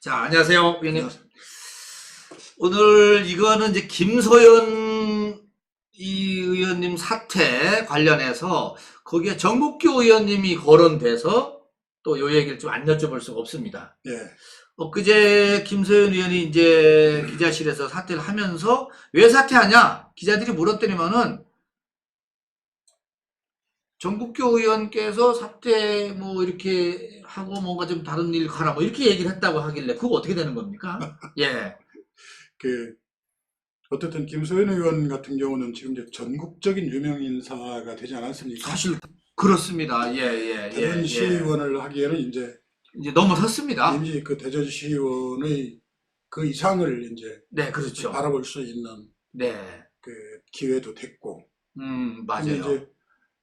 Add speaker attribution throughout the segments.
Speaker 1: 자, 안녕하세요, 위원님. 오늘 이거는 이제 김소연 이 의원님 사태 관련해서 거기에 정국교 의원님이 거론돼서 또 요 얘기를 좀 안 여쭤볼 수가 없습니다.
Speaker 2: 예,
Speaker 1: 엊그제 김소연 의원이 이제 기자실에서 사퇴를 하면서 왜 사퇴하냐? 기자들이 물었더니만은 정국교 의원께서 사퇴 뭐 이렇게 하고 뭔가 좀 다른 일 가라 뭐 이렇게 얘기를 했다고 하길래 그거 어떻게 되는 겁니까? 예.
Speaker 2: 그 어쨌든 김소연 의원 같은 경우는 지금 이제 전국적인 유명 인사가 되지 않았습니까?
Speaker 1: 사실 그렇습니다. 예, 예, 예.
Speaker 2: 대전
Speaker 1: 예.
Speaker 2: 시의원을 하기에는 이제
Speaker 1: 이제 넘어섰습니다.
Speaker 2: 이미 그 대전 시의원의 그 이상을 이제
Speaker 1: 네, 그렇죠.
Speaker 2: 바라볼 수 있는
Speaker 1: 네.
Speaker 2: 그 기회도 됐고.
Speaker 1: 음, 맞아요.
Speaker 2: 이제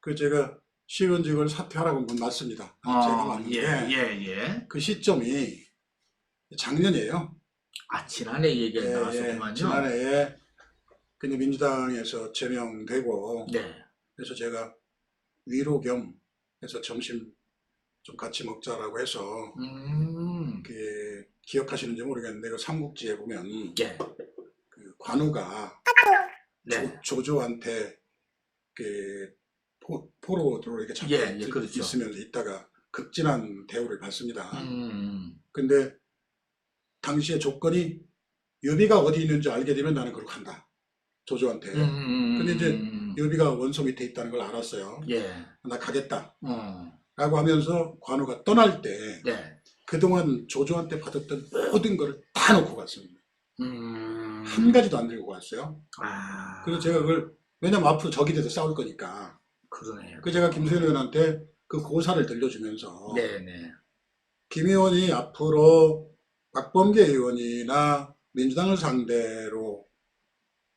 Speaker 2: 그 제가 시의원직을 사퇴하라고 한건 맞습니다. 제가
Speaker 1: 어,
Speaker 2: 맞는데
Speaker 1: 예, 예, 예.
Speaker 2: 그 시점이 작년이에요.
Speaker 1: 아, 지난해 얘기가
Speaker 2: 예,
Speaker 1: 나왔었구만요.
Speaker 2: 예, 지난해에 근데 민주당에서 제명되고
Speaker 1: 네.
Speaker 2: 그래서 제가 위로 겸 해서 점심 좀 같이 먹자라고 해서
Speaker 1: 음,
Speaker 2: 그 기억하시는지 모르겠는데 그 삼국지에 보면
Speaker 1: 예.
Speaker 2: 그 관우가
Speaker 1: 네.
Speaker 2: 조, 조조한테 그 포, 포로로 이렇게 잡혀
Speaker 1: 예, 예,
Speaker 2: 있-
Speaker 1: 그렇죠.
Speaker 2: 있으면서 있다가 극진한 대우를 받습니다.
Speaker 1: 음,
Speaker 2: 근데 당시의 조건이 유비가 어디 있는지 알게 되면 나는 그렇게 한다. 조조한테.
Speaker 1: 음,
Speaker 2: 근데 이제
Speaker 1: 음,
Speaker 2: 유비가 원소 밑에 있다는 걸 알았어요.
Speaker 1: 예.
Speaker 2: 나 가겠다.
Speaker 1: 어,
Speaker 2: 라고 하면서 관우가 떠날 때
Speaker 1: 네.
Speaker 2: 그동안 조조한테 받았던 모든 걸다 놓고 갔습니다.
Speaker 1: 음,
Speaker 2: 한 가지도 안 들고 갔어요.
Speaker 1: 아,
Speaker 2: 그래서 제가 그걸 왜냐면 앞으로 적이 돼서 싸울 거니까.
Speaker 1: 그러네요.
Speaker 2: 그 제가 김소연 의원한테 그 고사를 들려주면서
Speaker 1: 네네.
Speaker 2: 김 의원이 앞으로 박범계 의원이나 민주당을 상대로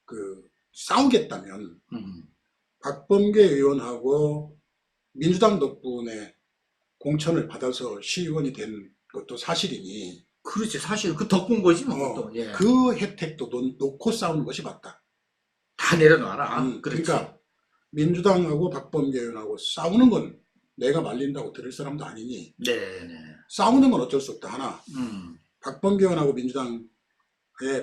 Speaker 2: 그 싸우겠다면
Speaker 1: 음,
Speaker 2: 박범계 의원하고 민주당 덕분에 공천을 받아서 시의원이 된 것도 사실이니
Speaker 1: 그렇지. 사실 그 덕분 거지, 뭐,
Speaker 2: 어,
Speaker 1: 또. 예.
Speaker 2: 그 혜택도 놓- 놓고 싸우는 것이 맞다.
Speaker 1: 다 내려놔라.
Speaker 2: 음,
Speaker 1: 그렇지.
Speaker 2: 그러니까 민주당하고 박범계 의원하고 싸우는 건 내가 말린다고 들을 사람도 아니니
Speaker 1: 네네.
Speaker 2: 싸우는 건 어쩔 수 없다. 하나
Speaker 1: 음,
Speaker 2: 박범계 의원하고 민주당에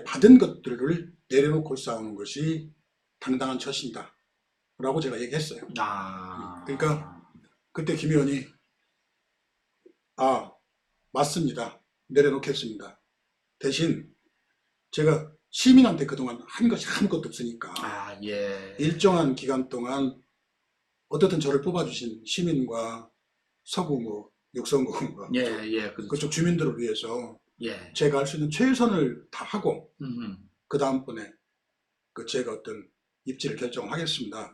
Speaker 2: 받은 것들을 내려놓고 싸우는 것이 당당한 처신이다. 라고 제가 얘기했어요.
Speaker 1: 아.
Speaker 2: 그러니까 그때 김 의원이 아 맞습니다. 내려놓겠습니다. 대신 제가 시민한테 그동안 한 것이 아무것도 없으니까
Speaker 1: 아, 예.
Speaker 2: 일정한 기간 동안 어떻든 저를 뽑아주신 시민과 서구 뭐 육성구 뭐
Speaker 1: 예, 예, 그렇죠.
Speaker 2: 그쪽 주민들을 위해서
Speaker 1: 예.
Speaker 2: 제가 할 수 있는 최선을 다 하고
Speaker 1: 음,
Speaker 2: 그 다음번에 그 제가 어떤 입지를 결정하겠습니다.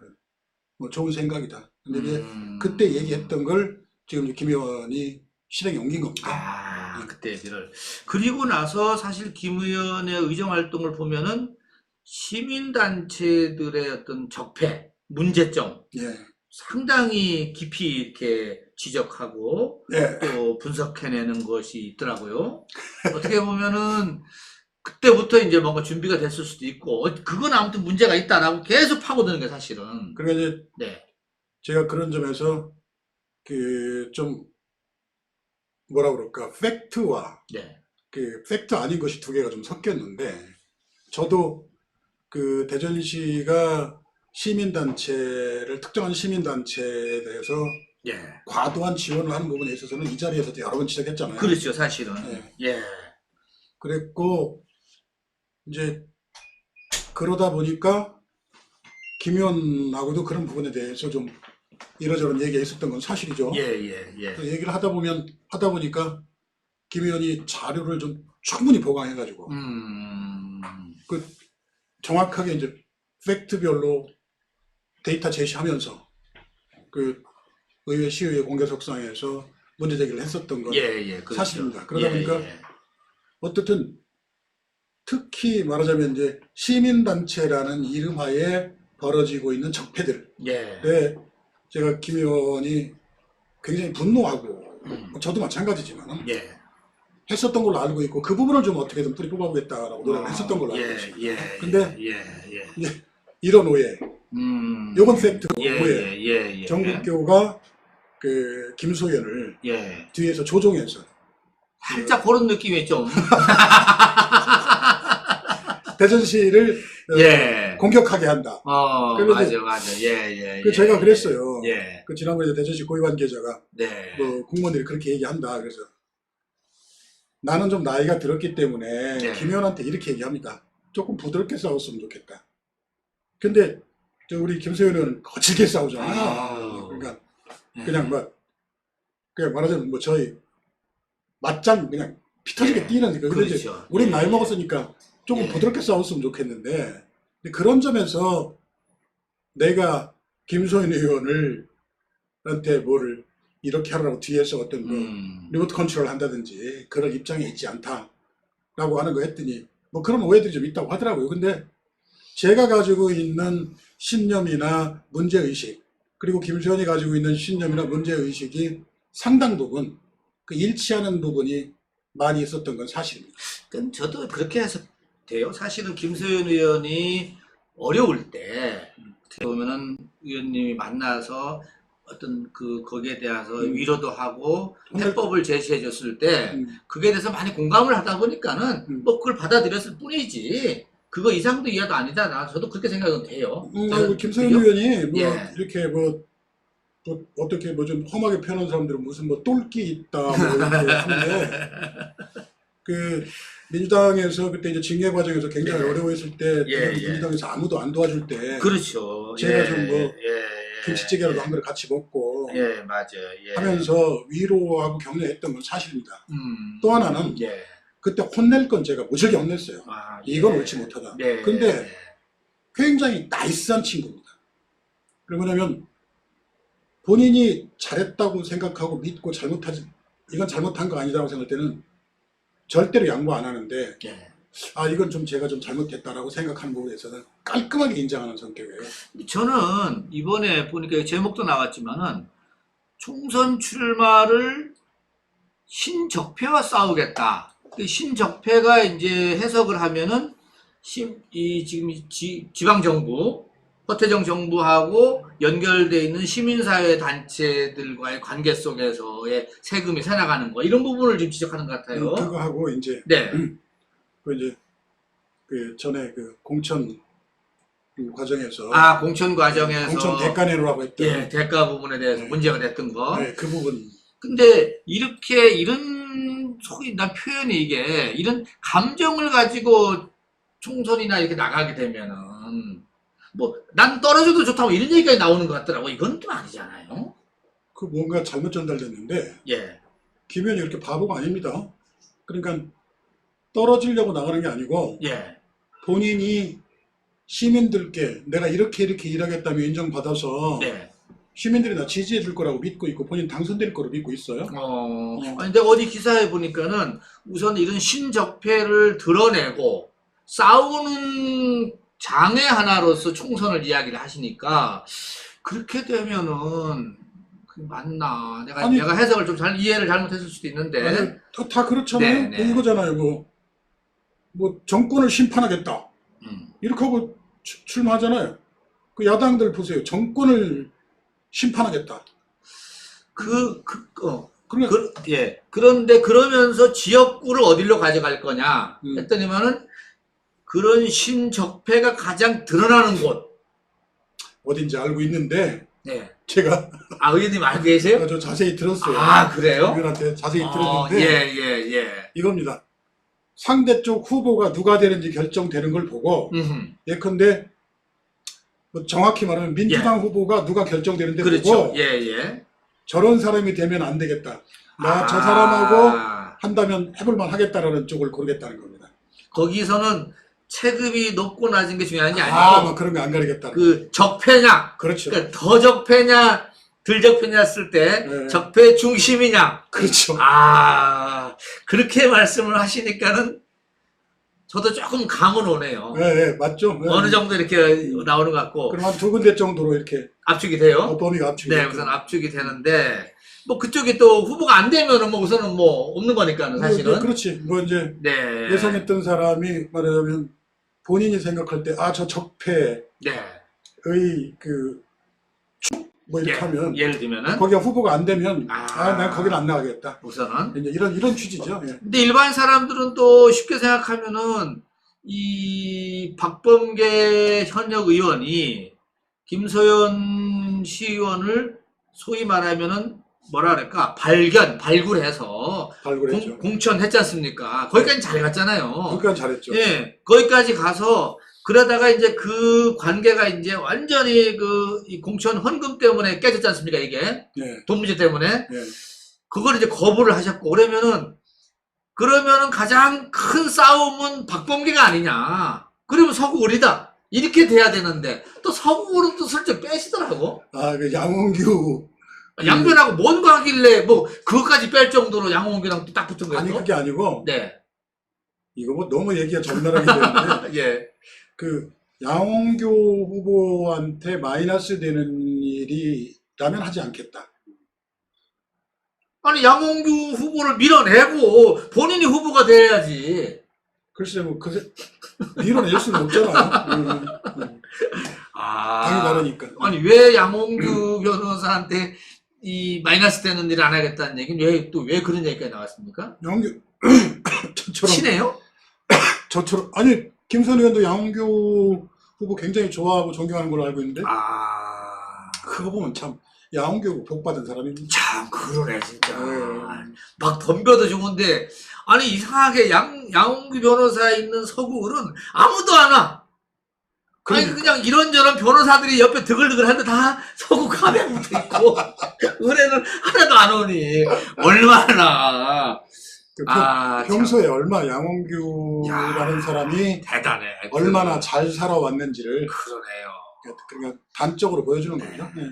Speaker 2: 뭐 좋은 생각이다. 근데 이제
Speaker 1: 음.
Speaker 2: 그때 얘기했던 걸 지금 김 의원이 실행에 옮긴 겁니다.
Speaker 1: 아, 그때 얘기를. 그리고 나서 사실 김 의원의 의정 활동을 보면은 시민단체들의 어떤 적폐, 문제점
Speaker 2: 예,
Speaker 1: 상당히 깊이 이렇게 지적하고
Speaker 2: 예,
Speaker 1: 또 분석해내는 것이 있더라고요. 어떻게 보면은 그때부터 이제 뭔가 준비가 됐을 수도 있고, 어, 그건 아무튼 문제가 있다라고 계속 파고드는 게 사실은.
Speaker 2: 그러니까 이제
Speaker 1: 네.
Speaker 2: 제가 그런 점에서 그 좀 뭐라 그럴까 팩트와
Speaker 1: 네.
Speaker 2: 그 팩트 아닌 것이 두 개가 좀 섞였는데 저도 그 대전시가 시민단체를 특정한 시민단체에 대해서
Speaker 1: 예.
Speaker 2: 과도한 지원을 하는 부분에 있어서는 이 자리에서도 여러 번 지적했잖아요.
Speaker 1: 그렇죠, 사실은.
Speaker 2: 네.
Speaker 1: 예.
Speaker 2: 그랬고 이제 그러다 보니까 김 의원하고도 그런 부분에 대해서 좀 이러저런 얘기가 있었던 건 사실이죠.
Speaker 1: 예, 예, 예.
Speaker 2: 그 얘기를 하다 보면 하다 보니까 김 의원이 자료를 좀 충분히 보강해가지고
Speaker 1: 음,
Speaker 2: 정확하게 이제 팩트별로 데이터 제시하면서 그 의회 시의회 공개석상에서 문제 제기를 했었던 건
Speaker 1: 예, 예. 그렇죠.
Speaker 2: 사실입니다. 그러다
Speaker 1: 예,
Speaker 2: 보니까
Speaker 1: 예.
Speaker 2: 어떻든 특히 말하자면 이제 시민단체라는 이름하에 벌어지고 있는 적폐들에
Speaker 1: 예.
Speaker 2: 제가 김 의원이 굉장히 분노하고
Speaker 1: 음,
Speaker 2: 저도 마찬가지지만
Speaker 1: 예.
Speaker 2: 했었던 걸로 알고 있고 그 부분을 좀 어떻게든 뿌리 뽑아보겠다라고 노력을 했었던 걸로 알고
Speaker 1: 예,
Speaker 2: 있습니다.
Speaker 1: 예.
Speaker 2: 근데
Speaker 1: 예, 예.
Speaker 2: 이런 오해,
Speaker 1: 음.
Speaker 2: 요건 팩트고
Speaker 1: 예,
Speaker 2: 오해.
Speaker 1: 예, 예, 예.
Speaker 2: 정국교가 그 김소연을
Speaker 1: 예.
Speaker 2: 뒤에서 조종해서
Speaker 1: 살짝 그런 느낌이 좀.
Speaker 2: 대전시를 어,
Speaker 1: 예.
Speaker 2: 공격하게 한다.
Speaker 1: 어,
Speaker 2: 그리고
Speaker 1: 맞아, 맞아. 예, 예.
Speaker 2: 그
Speaker 1: 예,
Speaker 2: 제가
Speaker 1: 예.
Speaker 2: 그랬어요.
Speaker 1: 예.
Speaker 2: 그 지난번에 대전시 고위관계자가
Speaker 1: 네.
Speaker 2: 뭐 공무원들이 그렇게 얘기한다. 그래서 나는 좀 나이가 들었기 때문에
Speaker 1: 네.
Speaker 2: 김 의원한테 이렇게 얘기합니다. 조금 부드럽게 싸웠으면 좋겠다. 근데 저 우리 김세윤은 거칠게 싸우잖아요.
Speaker 1: 아유.
Speaker 2: 그러니까
Speaker 1: 예.
Speaker 2: 그냥 뭐 그냥 말하자면 뭐 저희 맞짱 그냥 피 터지게
Speaker 1: 예.
Speaker 2: 뛰는 거. 근데 이제
Speaker 1: 그렇죠.
Speaker 2: 우린
Speaker 1: 예.
Speaker 2: 나이 먹었으니까 조금
Speaker 1: 예.
Speaker 2: 부드럽게 싸웠으면 좋겠는데 그런 점에서 내가 김소연 의원을 한테 뭐를 이렇게 하라고 뒤에서 어떤 뭐
Speaker 1: 음.
Speaker 2: 리모트 컨트롤 한다든지 그런 입장에 있지 않다라고 하는 거 했더니 뭐 그런 오해들이 좀 있다고 하더라고요. 근데 제가 가지고 있는 신념이나 문제의식 그리고 김수현이 가지고 있는 신념이나 문제의식이 상당 부분 그 일치하는 부분이 많이 있었던 건 사실입니다.
Speaker 1: 그럼 저도 그렇게 해서 돼요. 사실은 김소연 의원이 어려울 때 어떻게 보면은 의원님이 만나서 어떤 그 거기에 대해서
Speaker 2: 음.
Speaker 1: 위로도 하고
Speaker 2: 정말-
Speaker 1: 해법을 제시해 줬을 때
Speaker 2: 음,
Speaker 1: 그게 대해서 많이 공감을 하다 보니까는
Speaker 2: 음.
Speaker 1: 뭐 그걸 받아들였을 뿐이지 그거 이상도 이하도 아니다. 나 저도 그렇게 생각은 돼요.
Speaker 2: 음,
Speaker 1: 그죠?
Speaker 2: 의원이 뭐
Speaker 1: 예.
Speaker 2: 이렇게 뭐, 뭐 어떻게 뭐 좀 험하게 표현한 사람들은 무슨 뭐 똘끼 있다 뭐 이렇게 하는데 그 민주당에서 그때 이제 징계 과정에서 굉장히
Speaker 1: 예.
Speaker 2: 어려워했을 때
Speaker 1: 예, 예.
Speaker 2: 민주당에서 아무도 안 도와줄 때
Speaker 1: 그렇죠.
Speaker 2: 제가
Speaker 1: 예,
Speaker 2: 좀뭐
Speaker 1: 예, 예,
Speaker 2: 김치찌개라도
Speaker 1: 예.
Speaker 2: 한 그릇 같이 먹고
Speaker 1: 예, 맞아요. 예.
Speaker 2: 하면서 위로하고 격려했던 건 사실입니다.
Speaker 1: 음.
Speaker 2: 또 하나는
Speaker 1: 예.
Speaker 2: 그때 혼낼 건 제가 무지하게 혼냈어요.
Speaker 1: 아,
Speaker 2: 이건
Speaker 1: 예.
Speaker 2: 옳지 못하다.
Speaker 1: 네.
Speaker 2: 근데 굉장히 나이스한 친구입니다. 그리고 뭐냐면 본인이 잘했다고 생각하고 믿고 잘못하지 이건 잘못한 거 아니다라고 생각할 때는 절대로 양보 안 하는데
Speaker 1: 예.
Speaker 2: 아 이건 좀 제가 좀 잘못했다라고 생각하는 부분에서는 깔끔하게 인정하는 성격이에요.
Speaker 1: 저는 이번에 보니까 제목도 나왔지만은 총선 출마를 신적폐와 싸우겠다. 그 신적폐가 이제 해석을 하면은 신, 이 지금 이 지, 지방 정부, 허태정 정부하고 연결돼 있는 시민사회 단체들과의 관계 속에서의 세금이 새나가는 거 이런 부분을 지금 지적하는 것 같아요.
Speaker 2: 음, 그거 하고 이제
Speaker 1: 네,
Speaker 2: 그 이제 그 전에 그 공천 그 과정에서
Speaker 1: 아 공천 과정에서
Speaker 2: 공천 대가내로라고 했던
Speaker 1: 예 대가 부분에 대해서
Speaker 2: 네.
Speaker 1: 문제가 됐던 거.
Speaker 2: 네, 그 부분
Speaker 1: 근데 이렇게 이런 소위 난 표현이 이게 이런 감정을 가지고 총선이나 이렇게 나가게 되면은 뭐 난 떨어져도 좋다고 이런 얘기까지 나오는 것 같더라고 이건 좀 아니잖아요.
Speaker 2: 그 뭔가 잘못 전달됐는데
Speaker 1: 예,
Speaker 2: 김 의원이 이렇게 바보가 아닙니다. 그러니까 떨어지려고 나가는 게 아니고
Speaker 1: 예,
Speaker 2: 본인이 시민들께 내가 이렇게 이렇게 일하겠다며 인정받아서
Speaker 1: 네.
Speaker 2: 시민들이 나 지지해 줄 거라고 믿고 있고 본인 당선될 거로 믿고 있어요.
Speaker 1: 어, 아니, 근데 어디 기사에 보니까는 우선 이런 신적폐를 드러내고 싸우는 장애 하나로서 총선을 이야기를 하시니까 그렇게 되면은 그 맞나 내가
Speaker 2: 아니-
Speaker 1: 내가 해석을 좀 잘 이해를 잘못했을 수도 있는데
Speaker 2: 아니, 다, 다 그렇잖아요.
Speaker 1: 네, 네.
Speaker 2: 이거잖아요. 뭐, 뭐 정권을 심판하겠다.
Speaker 1: 음,
Speaker 2: 이렇게 하고 추- 출마하잖아요. 그 야당들 보세요. 정권을 심판하겠다.
Speaker 1: 그, 그, 어,
Speaker 2: 그러면
Speaker 1: 그, 예. 그런데 그러면서 지역구를 어디로 가져갈 거냐
Speaker 2: 음.
Speaker 1: 했더니만은 그런 신적폐가 가장 드러나는 곳.
Speaker 2: 어딘지 알고 있는데
Speaker 1: 네.
Speaker 2: 제가
Speaker 1: 아, 의원님 알고 계세요?
Speaker 2: 아주 자세히 들었어요.
Speaker 1: 아, 그래요?
Speaker 2: 의원한테 자세히
Speaker 1: 어,
Speaker 2: 들었는데
Speaker 1: 예, 예, 예.
Speaker 2: 이겁니다. 상대 쪽 후보가 누가 되는지 결정되는 걸 보고
Speaker 1: 음흠.
Speaker 2: 예컨대 뭐 정확히 말하면 민주당 후보가 누가 결정되는데
Speaker 1: 그렇죠.
Speaker 2: 보고
Speaker 1: 예, 예.
Speaker 2: 저런 사람이 되면 안 되겠다. 나 저
Speaker 1: 아,
Speaker 2: 사람하고 한다면 해볼만 하겠다라는 쪽을 고르겠다는 겁니다.
Speaker 1: 거기서는 체급이 높고 낮은 게 중요한 게
Speaker 2: 아,
Speaker 1: 아니고
Speaker 2: 뭐 그런 거 안 가리겠다.
Speaker 1: 그 적폐냐,
Speaker 2: 그렇죠.
Speaker 1: 그러니까 더 적폐냐, 덜 적폐냐 했을 때
Speaker 2: 네.
Speaker 1: 적폐 중심이냐.
Speaker 2: 그렇죠.
Speaker 1: 아, 그렇게 말씀을 하시니까는 저도 조금 감은 오네요.
Speaker 2: 예, 예, 맞죠? 예.
Speaker 1: 어느 정도 이렇게 나오는 것 같고
Speaker 2: 그럼 한 두 군데 정도로 이렇게
Speaker 1: 압축이 돼요.
Speaker 2: 어, 범위가 압축이
Speaker 1: 네,
Speaker 2: 됐고.
Speaker 1: 우선 압축이 되는데 뭐 그쪽이 또 후보가 안 되면은 뭐 우선은 뭐 없는 거니까는
Speaker 2: 뭐,
Speaker 1: 사실은.
Speaker 2: 뭐 그렇지. 뭐 이제
Speaker 1: 네.
Speaker 2: 예상했던 사람이 말하자면 본인이 생각할 때 아 저 적폐의
Speaker 1: 네.
Speaker 2: 그뭐 이렇게
Speaker 1: 예,
Speaker 2: 하면
Speaker 1: 예를 들면은
Speaker 2: 거기가 후보가 안 되면
Speaker 1: 아.
Speaker 2: 아, 난 거기는 안 나가겠다.
Speaker 1: 우선은
Speaker 2: 이제 이런 이런 취지죠. 예.
Speaker 1: 근데 일반 사람들은 또 쉽게 생각하면은 이 박범계 현역 의원이 김소연 시의원을 소위 말하면은 뭐라 그럴까 발견 발굴해서
Speaker 2: 발굴했죠.
Speaker 1: 공, 천했지 않습니까? 거기까지 잘 갔잖아요.
Speaker 2: 그러니까 잘했죠.
Speaker 1: 예, 거기까지 가서 그러다가 이제 그 관계가 이제 완전히 그 이 공천 헌금 때문에 깨졌지 않습니까? 이게
Speaker 2: 예.
Speaker 1: 돈 문제 때문에
Speaker 2: 예.
Speaker 1: 그걸 이제 거부를 하셨고 그러면은 그러면은 가장 큰 싸움은 박범계가 아니냐. 그러면 서구 우리다. 이렇게 돼야 되는데 또 서구를 또 슬쩍 빼시더라고.
Speaker 2: 아, 그 양홍규
Speaker 1: 양변하고 뭔가 하길래 뭐 그것까지 뺄 정도로 양홍기랑 또딱 붙은 거예요.
Speaker 2: 아니
Speaker 1: 또?
Speaker 2: 그게 아니고
Speaker 1: 네.
Speaker 2: 이거 뭐 너무 얘기가 적나라하게 되는데
Speaker 1: 예.
Speaker 2: 그 양홍규 후보한테 마이너스 되는 일이라면 하지 않겠다.
Speaker 1: 아니 양홍규 후보를 밀어내고 본인이 후보가 돼야지.
Speaker 2: 글쎄 뭐 그, 밀어낼 수는 없잖아. 음, 음. 당이
Speaker 1: 아.
Speaker 2: 다르니까.
Speaker 1: 아니 왜 양홍규 변호사한테 이 마이너스 되는 일을 안 하겠다는 얘기는 왜 또 왜 그런 얘기가 나왔습니까?
Speaker 2: 양홍규 저처럼
Speaker 1: 친해요?
Speaker 2: 저처럼 아니 김선 의원도 양홍규 후보 굉장히 좋아하고 존경하는 걸로 알고 있는데
Speaker 1: 아.
Speaker 2: 그거 보면 참 후보 복 받은 사람입니다.
Speaker 1: 참 그러네 진짜.
Speaker 2: 네.
Speaker 1: 막 덤벼도 좋은데 아니 이상하게 양 양홍규 변호사 있는 서구을은 아무도 안 와. 아니
Speaker 2: 그러니까.
Speaker 1: 그냥 이런저런 변호사들이 옆에 드글드글 하는데 다 서구 붙어 있고 의뢰는 하나도 안 오니 얼마나
Speaker 2: 그 평-
Speaker 1: 아참
Speaker 2: 평소에 얼마 양홍규라는
Speaker 1: 야.
Speaker 2: 사람이
Speaker 1: 대단해.
Speaker 2: 얼마나 잘 살아왔는지를
Speaker 1: 그러네요.
Speaker 2: 그냥 단적으로 보여주는 거죠. 네.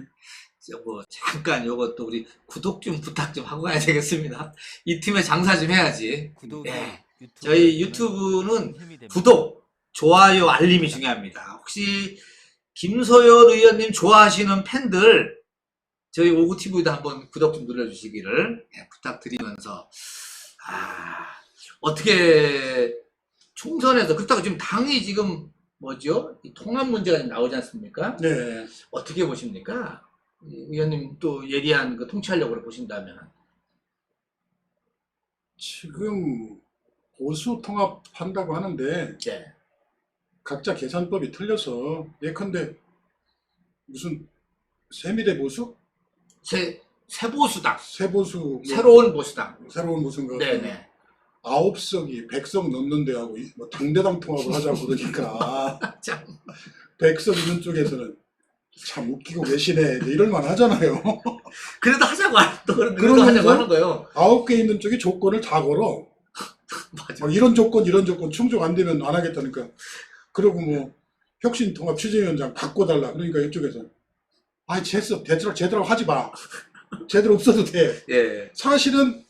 Speaker 1: 저뭐 잠깐 요것도 우리 구독 좀 부탁 좀 하고 가야 되겠습니다. 이 팀에 장사 좀 해야지.
Speaker 3: 구독,
Speaker 1: 예. 저희 유튜브는 구독, 좋아요, 알림이 중요합니다. 혹시 김소연 의원님 좋아하시는 팬들 저희 오구TV도 한번 구독 좀 눌러주시기를 예, 부탁드리면서 아 어떻게 총선에서 그렇다고 지금 당이 지금 뭐죠? 이 통합 문제가 나오지 않습니까?
Speaker 2: 네.
Speaker 1: 어떻게 보십니까? 이 의원님 또 예리한 그 통치하려고 보신다면
Speaker 2: 지금 보수 통합한다고 하는데
Speaker 1: 예.
Speaker 2: 각자 계산법이 틀려서 예컨대 무슨 세미대 보수?
Speaker 1: 새, 새 보수당
Speaker 2: 세보수 뭐
Speaker 1: 새로운 보수당
Speaker 2: 새로운 무슨 거
Speaker 1: 네네
Speaker 2: 아홉 석이 백석 넘는 데 하고 이- 뭐 당대당 통합을 하자고 그러니까
Speaker 1: 참
Speaker 2: 백석 있는 쪽에서는 참 웃기고 계시네 이제 이럴 만 하잖아요.
Speaker 1: 그래도 하자고 하- 또 그래도
Speaker 2: 그러면서?
Speaker 1: 하자고 하는 거예요.
Speaker 2: 아홉 개 있는 쪽이 조건을 다 걸어.
Speaker 1: 맞아.
Speaker 2: 뭐 이런 조건 이런 조건 충족 안 되면 안 하겠다니까. 그리고 뭐 혁신 통합 취재위원장 바꿔달라. 그러니까 이쪽에서 아이 됐어 제대로 제대로 하지 마. 제대로 없어도 돼.
Speaker 1: 예.
Speaker 2: 사실은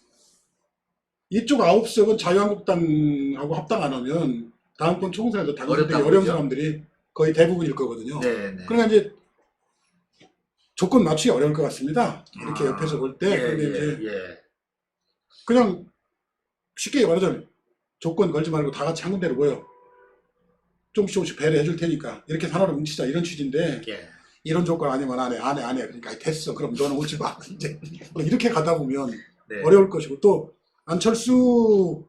Speaker 2: 이쪽 아홉 석은 자유한국당하고 합당 안 하면 다음번 총선에서 당선되기 어려운? 사람들이 거의 대부분일 거거든요.
Speaker 1: 네 네.
Speaker 2: 그러니까 이제 조건 맞추기 어려울 것 같습니다. 이렇게
Speaker 1: 아,
Speaker 2: 옆에서 볼 때.
Speaker 1: 예,
Speaker 2: 근데
Speaker 1: 예,
Speaker 2: 이제
Speaker 1: 예.
Speaker 2: 그냥 쉽게 말하자면 조건 걸지 말고 다 같이 한 군데로 모여. 조금씩 조금씩 배려 해 줄 테니까 이렇게 하나로 뭉치자 이런 취지인데
Speaker 1: 예.
Speaker 2: 이런 조건 아니면 안 해, 안 해, 안 해. 그러니까 됐어. 그럼 너는 오지 마. 이제 뭐 이렇게 가다 보면
Speaker 1: 네.
Speaker 2: 어려울 것이고 또 안철수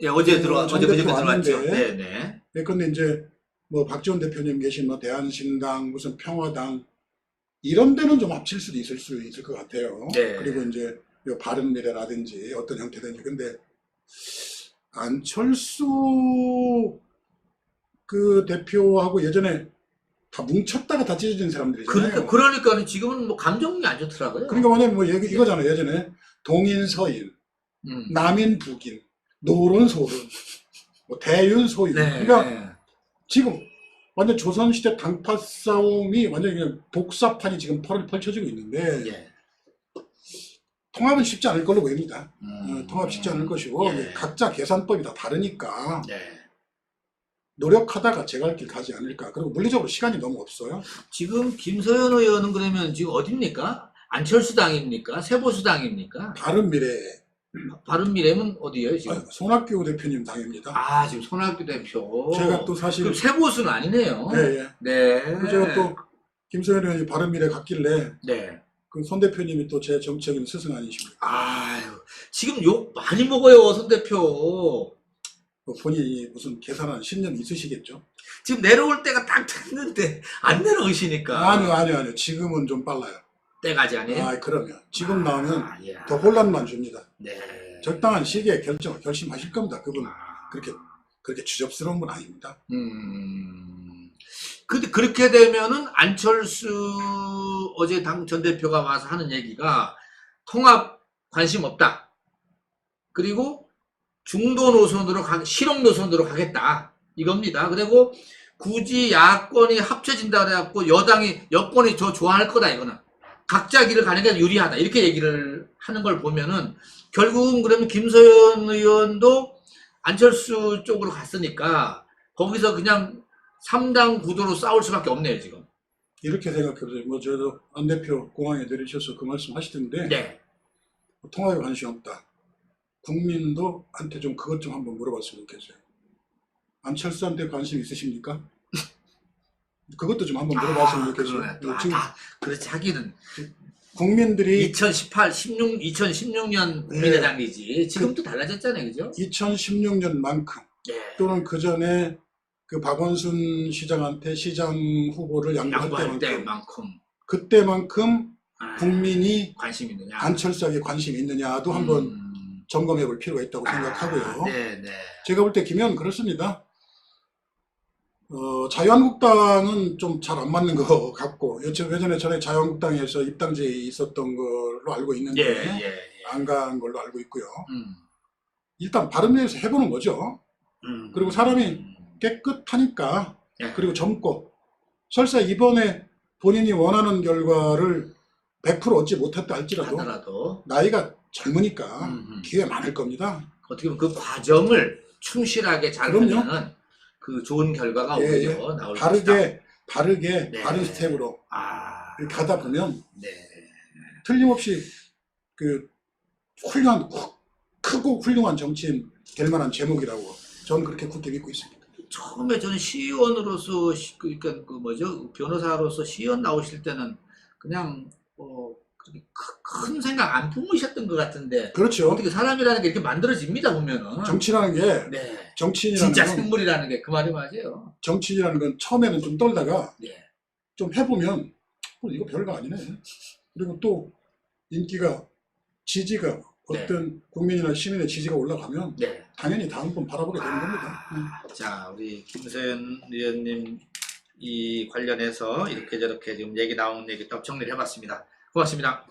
Speaker 1: 예, 어제
Speaker 2: 어,
Speaker 1: 들어와
Speaker 2: 전
Speaker 1: 어제 그저께 들어왔죠.
Speaker 2: 왔는데.
Speaker 1: 네네.
Speaker 2: 예컨대 이제 뭐 박지원 대표님 계신 뭐 대한신당 무슨 평화당 이런 데는 좀 합칠 수도 있을 수 있을 것 같아요.
Speaker 1: 네.
Speaker 2: 그리고 이제 요 바른미래라든지 어떤 형태든지 근데 안철수 그 대표하고 예전에 다 뭉쳤다가 다 찢어진 사람들이잖아요.
Speaker 1: 그러니까 그러니까 지금은 뭐 감정이 안 좋더라고요.
Speaker 2: 그러니까 뭐냐면 뭐 얘기- 이거잖아요. 예전에 동인 서인,
Speaker 1: 음.
Speaker 2: 남인 북인, 노론 소론, 뭐 대윤 소인.
Speaker 1: 네.
Speaker 2: 그러니까
Speaker 1: 네.
Speaker 2: 지금 완전 조선시대 당파 싸움이 완전 그냥 복사판이 지금 펄, 펼쳐지고 있는데
Speaker 1: 예.
Speaker 2: 통합은 쉽지 않을 걸로 보입니다.
Speaker 1: 음.
Speaker 2: 어, 통합 쉽지 않을 것이고
Speaker 1: 예.
Speaker 2: 각자 계산법이 다 다르니까
Speaker 1: 네.
Speaker 2: 노력하다가 제갈 길 가지 않을까. 그리고 물리적으로 시간이 너무 없어요.
Speaker 1: 지금 김소연 의원은 그러면 지금 어딥니까? 안철수당입니까? 새보수당입니까?
Speaker 2: 바른 미래
Speaker 1: 바른미래는 어디예요 지금?
Speaker 2: 아, 손학규 대표님 당입니다.
Speaker 1: 아 지금 손학규 대표.
Speaker 2: 제가 또 사실
Speaker 1: 그럼 새보수는 아니네요.
Speaker 2: 예, 예.
Speaker 1: 네.
Speaker 2: 그리고 제가 또 김소연 의원이 바른미래 갔길래
Speaker 1: 네.
Speaker 2: 그 손 대표님이 또 제 정책인 스승 아니십니까?
Speaker 1: 아유, 지금 욕 많이 먹어요, 선 대표.
Speaker 2: 뭐 본인이 무슨 계산한 신념이 있으시겠죠?
Speaker 1: 지금 내려올 때가 딱 됐는데 안 내려오시니까.
Speaker 2: 아니요, 아니요, 아니요. 지금은 좀 빨라요.
Speaker 1: 때가지 아니에요?
Speaker 2: 아, 그러면 지금 나오면
Speaker 1: 아, 예.
Speaker 2: 더 혼란만 줍니다.
Speaker 1: 네.
Speaker 2: 적당한 시기에 결정, 결심하실 겁니다. 그분
Speaker 1: 아.
Speaker 2: 그렇게 그렇게 주접스러운 분 아닙니다.
Speaker 1: 음. 근데 그렇게 되면은 안철수 어제 당 전 대표가 와서 하는 얘기가 통합 관심 없다. 그리고 중도 노선으로 가, 실용 노선으로 가겠다. 이겁니다. 그리고 굳이 야권이 합쳐진다 그래갖고 여당이 여권이 더 좋아할 거다 이거는 각자 길을 가는 게 유리하다 이렇게 얘기를 하는 걸 보면은 결국은 그러면 김소연 의원도 안철수 쪽으로 갔으니까 거기서 그냥 3당 구도로 싸울 수밖에 없네요 지금.
Speaker 2: 이렇게 생각해보세요. 뭐 저도 안 대표 공항에 내리셔서 그 말씀 하시던데
Speaker 1: 네.
Speaker 2: 통합에 관심 없다. 국민도 한테 좀 그것 좀 한번 물어봤으면 좋겠어요. 안철수한테 관심 있으십니까? 그것도 좀 한번 물어봤으면 좋겠어요.
Speaker 1: 그러네. 또, 아,
Speaker 2: 지금
Speaker 1: 다 그렇지 하기는
Speaker 2: 국민들이
Speaker 1: 2018, 16, 2016년 국민의당이지 지금 또 달라졌잖아요, 그죠?
Speaker 2: 2016년만큼
Speaker 1: 네.
Speaker 2: 또는 그 전에 그 박원순 시장한테 시장 후보를 양보할
Speaker 1: 양보할
Speaker 2: 때만큼
Speaker 1: 때만큼
Speaker 2: 그때만큼
Speaker 1: 아,
Speaker 2: 국민이
Speaker 1: 관심 있느냐?
Speaker 2: 안철수에게 관심이 있느냐도 한번
Speaker 1: 음,
Speaker 2: 점검해 볼 필요가 있다고 생각하고요.
Speaker 1: 아, 네, 네.
Speaker 2: 제가 볼 때 김현 그렇습니다. 어, 자유한국당은 좀 잘 안 맞는 것 같고 예전에 전에 자유한국당에서 입당제에 있었던 걸로 알고
Speaker 1: 예,
Speaker 2: 있는데
Speaker 1: 예, 예.
Speaker 2: 안간 걸로 알고 있고요.
Speaker 1: 음,
Speaker 2: 일단 바른미래에서 해보는 거죠.
Speaker 1: 음.
Speaker 2: 그리고 사람이
Speaker 1: 음,
Speaker 2: 깨끗하니까
Speaker 1: 예.
Speaker 2: 그리고 젊고 설사 이번에 본인이 원하는 결과를 100% 얻지 못했다 할지라도
Speaker 1: 하더라도
Speaker 2: 나이가 젊으니까
Speaker 1: 음, 음.
Speaker 2: 기회 많을 겁니다.
Speaker 1: 어떻게 보면 그 과정을 충실하게 잘
Speaker 2: 그럼요.
Speaker 1: 하면은 그 좋은 결과가
Speaker 2: 예,
Speaker 1: 오히려 나올 것이다.
Speaker 2: 바르게 바르게
Speaker 1: 네.
Speaker 2: 바른 스텝으로
Speaker 1: 아,
Speaker 2: 이렇게 가다 보면
Speaker 1: 네.
Speaker 2: 틀림없이 그 훌륭한 크- 크고 훌륭한 정치인 될 만한 제목이라고 저는 그렇게 굳게 믿고 있습니다.
Speaker 1: 처음에 저는 시의원으로서 시- 그러니까 그 뭐죠 변호사로서 시의원 나오실 때는 그냥 뭐 그렇게 크- 큰 생각 안 품으셨던 것 같은데
Speaker 2: 그렇죠.
Speaker 1: 어떻게 사람이라는 게 이렇게 만들어집니다 보면은
Speaker 2: 정치라는 게
Speaker 1: 네
Speaker 2: 정치인이라는
Speaker 1: 진짜
Speaker 2: 건
Speaker 1: 생물이라는 게 그 말이 맞아요.
Speaker 2: 정치인이라는 건 처음에는 좀 떨다가
Speaker 1: 네.
Speaker 2: 좀 해보면 어, 이거 별거 아니네. 그리고 또 인기가 지지가 어떤 국민이나 시민의 지지가 올라가면
Speaker 1: 네.
Speaker 2: 당연히 다음 번 바라보게 되는 겁니다. 음.
Speaker 1: 자, 우리 김소연 의원님 이 관련해서 이렇게 저렇게 지금 얘기 나온 얘기 또 정리를 해봤습니다. 고맙습니다.